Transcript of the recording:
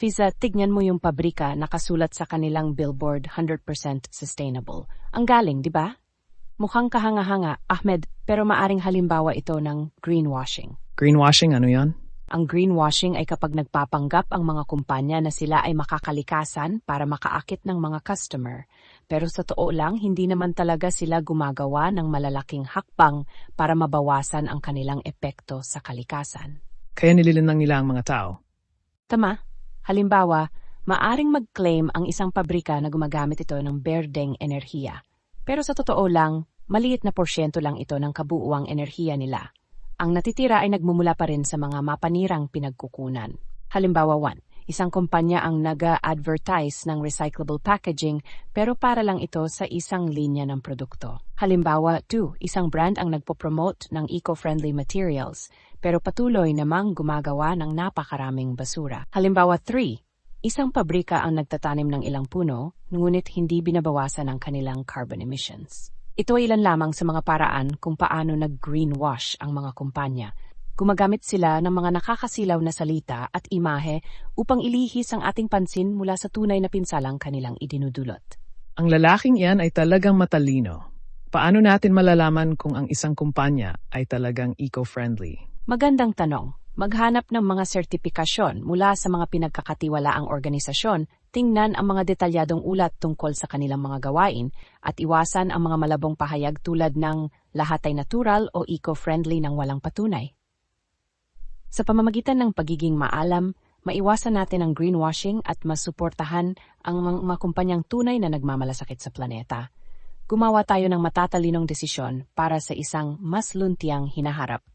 Fiza, tignan mo yung pabrika nakasulat sa kanilang billboard 100% sustainable. Ang galing, di ba? Mukhang kahanga-hanga, Ahmed, pero maaring halimbawa ito ng greenwashing. Greenwashing, ano yan? Ang greenwashing ay kapag nagpapanggap ang mga kumpanya na sila ay makakalikasan para makaakit ng mga customer. Pero sa totoo lang, hindi naman talaga sila gumagawa ng malalaking hakbang para mabawasan ang kanilang epekto sa kalikasan. Kaya nililinang nila ang mga tao. Tama. Halimbawa, maaring mag-claim ang isang pabrika na gumagamit ito ng berdeng enerhiya. Pero sa totoo lang, maliit na porsyento lang ito ng kabuuang enerhiya nila. Ang natitira ay nagmumula pa rin sa mga mapanirang pinagkukunan. Halimbawa 1. Isang kumpanya ang naga-advertise ng recyclable packaging pero para lang ito sa isang linya ng produkto. Halimbawa 2. Isang brand ang nagpo-promote ng eco-friendly materials pero patuloy namang gumagawa ng napakaraming basura. Halimbawa 3. Isang pabrika ang nagtatanim ng ilang puno, ngunit hindi binabawasan ang kanilang carbon emissions. Ito ay ilan lamang sa mga paraan kung paano nag-greenwash ang mga kumpanya. Gumagamit sila ng mga nakakasilaw na salita at imahe upang ilihis ang ating pansin mula sa tunay na pinsalang kanilang idinudulot. Ang lalaking iyan ay talagang matalino. Paano natin malalaman kung ang isang kumpanya ay talagang eco-friendly? Magandang tanong. Maghanap ng mga sertipikasyon mula sa mga pinagkakatiwalaang organisasyon, tingnan ang mga detalyadong ulat tungkol sa kanilang mga gawain, at iwasan ang mga malabong pahayag tulad ng lahat ay natural o eco-friendly ng walang patunay. Sa pamamagitan ng pagiging maalam, maiwasan natin ang greenwashing at masuportahan ang mga kumpanyang tunay na nagmamalasakit sa planeta. Gumawa tayo ng matatalinong desisyon para sa isang mas luntiang hinaharap